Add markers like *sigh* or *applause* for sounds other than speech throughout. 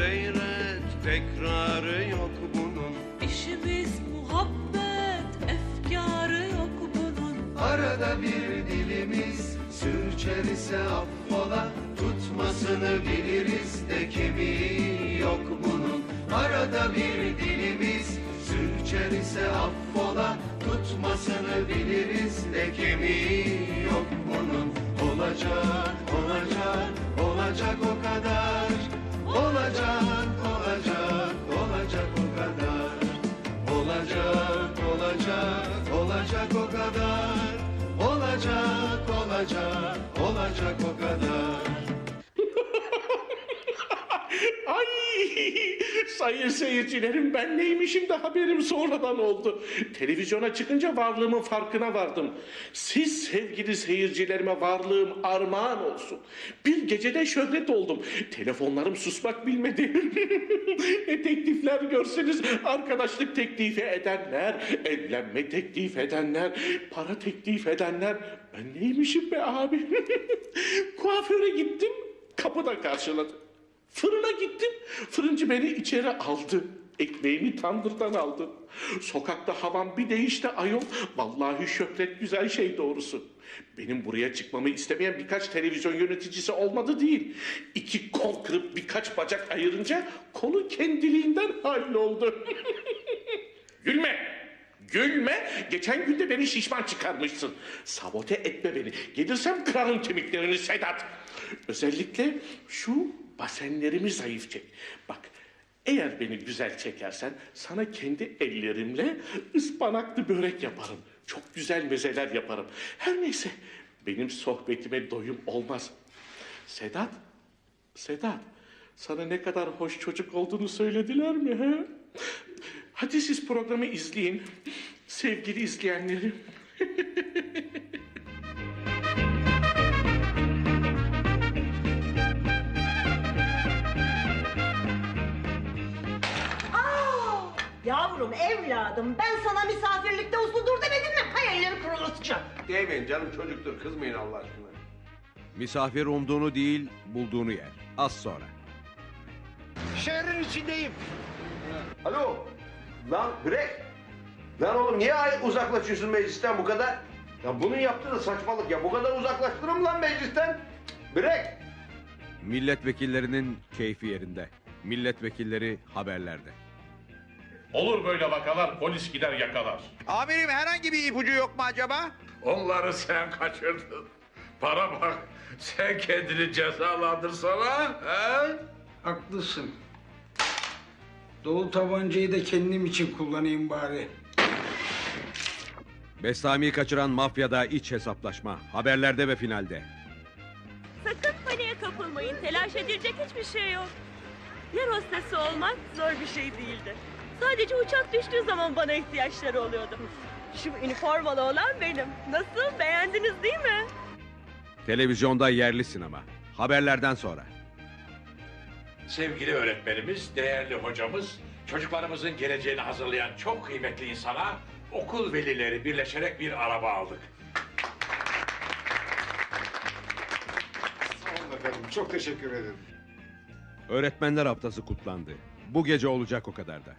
Seyret tekrarı yok bunun. İşimiz muhabbet, efkarı yok bunun. Arada bir dilimiz sürçer ise affola. Tutmasını biliriz de kemiği yok bunun. Arada bir dilimiz olacak, o kadar. Olacak, olacak, olacak o kadar. *laughs* sayın seyircilerim ben neymişim de haberim sonradan oldu. Televizyona çıkınca varlığımın farkına vardım. Siz sevgili seyircilerime varlığım armağan olsun. Bir gecede şöhret oldum. Telefonlarım susmak bilmedi. *laughs* e, teklifler görseniz arkadaşlık teklifi edenler, evlenme teklif edenler, para teklif edenler. Ben neymişim be abi? *laughs* Kuaföre gittim kapıda karşıladı. Fırına gittim. Fırıncı beni içeri aldı. Ekmeğimi tandırdan aldı. Sokakta havam bir değişti ayol. Vallahi şöhret güzel şey doğrusu. Benim buraya çıkmamı istemeyen birkaç televizyon yöneticisi olmadı değil. İki kol kırıp birkaç bacak ayırınca konu kendiliğinden halloldu. *laughs* Gülme! Gülme! Geçen gün de beni şişman çıkarmışsın. Sabote etme beni. Gelirsem kırarım kemiklerini Sedat. Özellikle şu basenlerimi zayıf çek. Bak eğer beni güzel çekersen sana kendi ellerimle ıspanaklı börek yaparım. Çok güzel mezeler yaparım. Her neyse benim sohbetime doyum olmaz. Sedat, Sedat sana ne kadar hoş çocuk olduğunu söylediler mi he? Hadi siz programı izleyin. Sevgili izleyenlerim. *laughs* Yavrum evladım ben sana misafirlikte uslu dur demedim mi? Hay elleri kırılacak. Değmeyin canım çocuktur kızmayın Allah aşkına Misafir umduğunu değil, bulduğunu yer. Az sonra. Şehrin içindeyim. Alo lan bre Lan oğlum niye ay- uzaklaşıyorsun meclisten bu kadar? Ya bunun yaptığı da saçmalık ya bu kadar uzaklaştırır mı lan meclisten? Bre Milletvekillerinin keyfi yerinde. Milletvekilleri haberlerde. Olur böyle vakalar polis gider yakalar. Amirim herhangi bir ipucu yok mu acaba? Onları sen kaçırdın. Para bak, sen kendini cezalandırsana. He? Haklısın. Dolu tabancayı da kendim için kullanayım bari. Bestami'yi kaçıran mafyada iç hesaplaşma. Haberlerde ve finalde. Sakın paniğe kapılmayın. Telaş edilecek hiçbir şey yok. Yer hostesi olmak zor bir şey değildi. Sadece uçak düştüğü zaman bana ihtiyaçları oluyordu. Şu üniformalı olan benim. Nasıl? Beğendiniz değil mi? Televizyonda yerli sinema. Haberlerden sonra. Sevgili öğretmenimiz, değerli hocamız, çocuklarımızın geleceğini hazırlayan çok kıymetli insana okul velileri birleşerek bir araba aldık. Sağ olun efendim. Çok teşekkür ederim. Öğretmenler Haftası kutlandı. Bu gece olacak o kadar da.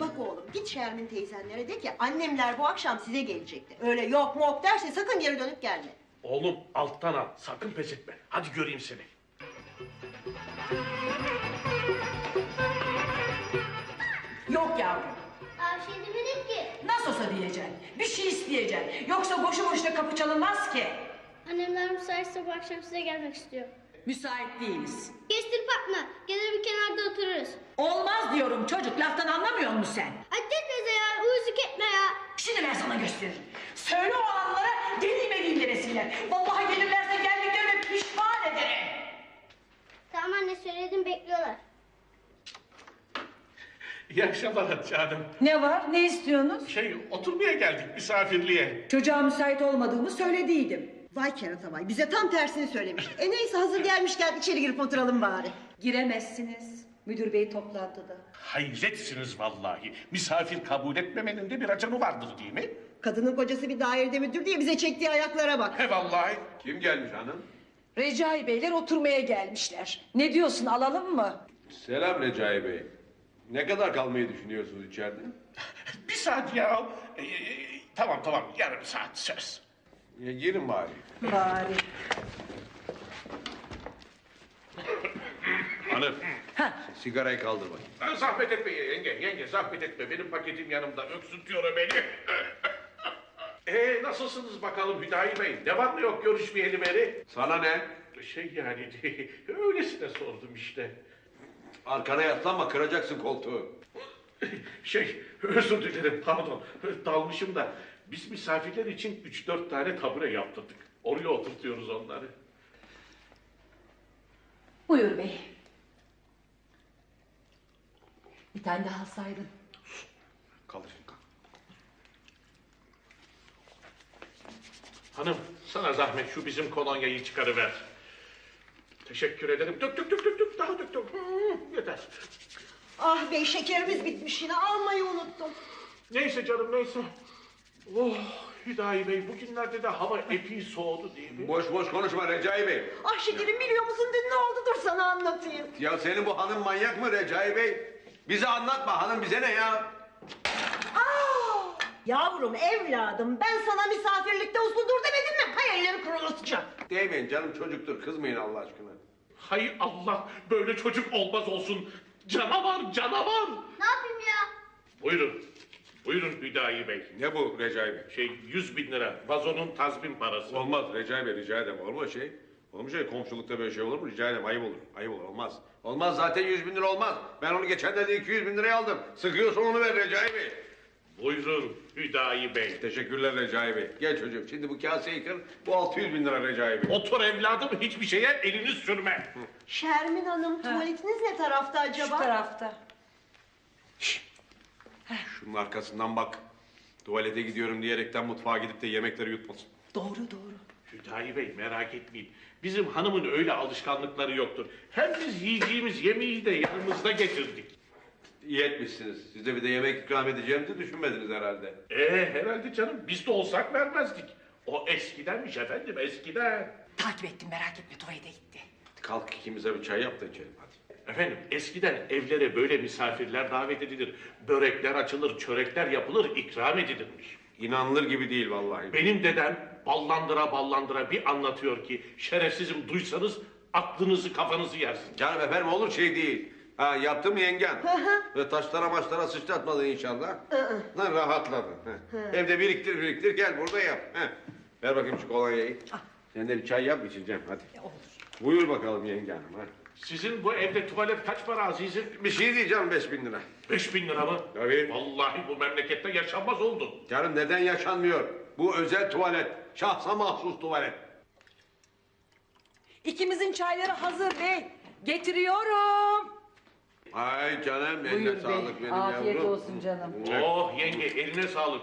Bak oğlum git Şermin teyzenlere de ki annemler bu akşam size gelecekti. Öyle yok mok derse sakın geri dönüp gelme. Oğlum alttan al. Sakın pes etme. Hadi göreyim seni. Yok yavrum. Şey demedim ki. Nasıl olsa diyeceksin. Bir şey isteyeceksin. Yoksa boşu boşuna kapı çalınmaz ki. Annemler müsaitse bu akşam size gelmek istiyor. Müsait değiliz. Kestirip atma. Gelir bir kenarda otururuz. Olmaz diyorum çocuk. Laftan anlamıyor musun sen? Hadi teyze ya. Uyuzluk etme ya. Şimdi ben sana gösteririm. Söyle o anlara geleyim evim denesinler. Vallahi gelirlerse geldiklerine pişman ederim. Tamam anne söyledim bekliyorlar. İyi akşamlar Hatice Hanım. Ne var? Ne istiyorsunuz? Şey oturmaya geldik misafirliğe. Çocuğa müsait olmadığımı söylediydim. Vay kerata vay bize tam tersini söylemiş. E neyse hazır gelmişken içeri girip oturalım bari. Giremezsiniz. Müdür bey toplantıda. Hayretsiniz vallahi. Misafir kabul etmemenin de bir acanı vardır değil mi? Kadının kocası bir dairede müdür diye bize çektiği ayaklara bak. He vallahi. Kim gelmiş hanım? Recai beyler oturmaya gelmişler. Ne diyorsun alalım mı? Selam Recai Bey. Ne kadar kalmayı düşünüyorsunuz içeride? Bir saat ya. Ee, tamam tamam yarım saat söz. Ya, girin bari. Bari. Hanım. Sigarayı kaldır bakayım. Ha, Zahmet etme yenge, yenge zahmet etme. Benim paketim yanımda öksürtüyor beni. *laughs* Ee nasılsınız bakalım Hüdayi Bey? Ne var ne yok görüşmeyeli beri? Sana ne? Şey yani *laughs* öylesine sordum işte. Arkana yaslanma kıracaksın koltuğu. Şey özür dilerim pardon dalmışım da. Biz misafirler için üç dört tane tabure yaptırdık. Oraya oturtuyoruz onları. Buyur bey. Bir tane daha alsaydın. Kalk. Hanım sana zahmet şu bizim kolonyayı çıkarıver. Teşekkür ederim. Dök dök dök dök dök daha dök dök. Hı, yeter. Ah bey şekerimiz bitmiş yine almayı unuttum. Neyse canım neyse. Oh Hüdayi Bey bugünlerde de hava epey soğudu değil mi? Boş boş konuşma Recai Bey. Ah şekerim biliyor musun dün ne oldu dur sana anlatayım. Ya senin bu hanım manyak mı Recai Bey? Bize anlatma hanım bize ne ya? Aa, yavrum evladım ben sana misafirlikte uslu dur demedim mi? Hay elleri kurulatacak. Değmeyin canım çocuktur kızmayın Allah aşkına. Hay Allah böyle çocuk olmaz olsun. Canavar canavar. Ne yapayım ya? Buyurun. Buyurun Hüdayi Bey. Ne bu Recai Bey? Şey yüz bin lira. Vazonun tazmin parası. Olmaz Recai Bey rica ederim. Olur mu şey? Olur mu şey? Komşulukta böyle şey olur mu? Rica ederim. Ayıp olur. Ayıp olur. Olmaz. Olmaz zaten 100 bin lira olmaz. Ben onu geçenlerde 200 bin liraya aldım. Sıkıyorsun onu ver Recai Bey. Buyurun Hüdayi Bey. Teşekkürler Recai Bey. Gel çocuğum şimdi bu kaseyi kır. Bu 600 bin lira Recai Bey. Otur evladım hiçbir şeye elini sürme. Şermin Hanım tuvaletiniz ne tarafta acaba? Şu tarafta. Şunun arkasından bak. Tuvalete gidiyorum diyerekten mutfağa gidip de yemekleri yutmasın. Doğru doğru. Hüdayi Bey merak etmeyin. Bizim hanımın öyle alışkanlıkları yoktur. Hem biz yiyeceğimiz yemeği de yanımızda getirdik. İyi etmişsiniz. Size bir de yemek ikram edeceğimizi düşünmediniz herhalde. Ee herhalde canım biz de olsak vermezdik. O eskidenmiş efendim eskiden. Takip ettim merak etme tuvalete gitti. Kalk ikimize bir çay yap da içelim hadi. Efendim eskiden evlere böyle misafirler davet edilir. Börekler açılır, çörekler yapılır, ikram edilirmiş. İnanılır gibi değil vallahi. Benim dedem ballandıra ballandıra bir anlatıyor ki şerefsizim duysanız aklınızı kafanızı yersin. Canım efendim olur şey değil. Ha yaptı mı yengen? Ve taşlara maçlara sıçratmadın inşallah. Lan rahatladın. Heh. Evde biriktir biriktir gel burada yap. Heh. Ver bakayım şu kolonyayı. Sen de bir çay yap içeceğim hadi. Olur. Buyur bakalım yenge hanım. Ha. Sizin bu evde tuvalet kaç para azizim? Bir şey diyeceğim beş bin lira. Beş bin lira mı? Tabii. Vallahi bu memlekette yaşanmaz oldu. Canım neden yaşanmıyor? Bu özel tuvalet. Şahsa mahsus tuvalet. İkimizin çayları hazır bey. Getiriyorum. Ay canım eline Buyur bey. sağlık benim Afiyet yavrum. olsun canım. Oh yenge eline sağlık.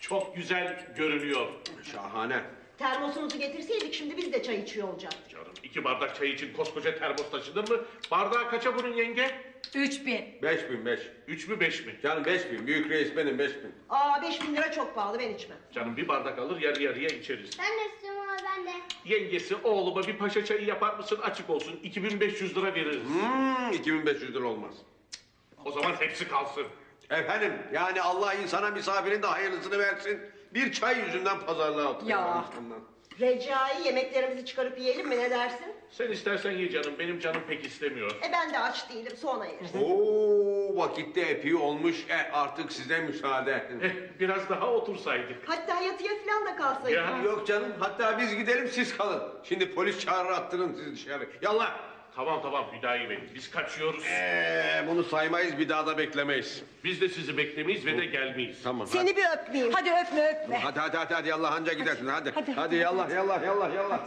Çok güzel görünüyor. Şahane. Termosumuzu getirseydik şimdi biz de çay içiyor olacaktık. Canım iki bardak çay için koskoca termos taşınır mı? Bardağı kaça bunun yenge? Üç bin. Beş bin beş. Üç mü beş mi? Canım beş bin. Büyük reis benim beş bin. Aa beş bin lira çok pahalı ben içmem. Canım bir bardak alır yarı yarıya içeriz. Ben de istiyorum ama ben de. Yengesi oğluma bir paşa çayı yapar mısın açık olsun 2500 lira veririz. Hmm, 2500 lira olmaz. O zaman hepsi kalsın. Efendim yani Allah insana misafirin de hayırlısını versin. Bir çay yüzünden pazarlığa oturuyor. Ya. insanlar. Recai yemeklerimizi çıkarıp yiyelim mi ne dersin? Sen istersen ye canım benim canım pek istemiyor. E ben de aç değilim sonra yeriz. Oo vakitte epey olmuş. E artık size müsaade. *laughs* Eh, biraz daha otursaydık. Hatta yatıya falan da kalsaydık. Ya. Yok canım hatta biz gidelim siz kalın. Şimdi polis çağırır attırın sizi dışarı. Yallah. Tamam tamam Hüdayi Bey biz kaçıyoruz. Ee, bunu saymayız bir daha da beklemeyiz. Biz de sizi beklemeyiz ve de gelmeyiz. Tamam. Seni bir öpmeyeyim. Hadi öpme öpme. Hadi hadi hadi hadi yallah anca gidersin hadi. Hadi, hadi, hadi, yallah yallah yallah yallah.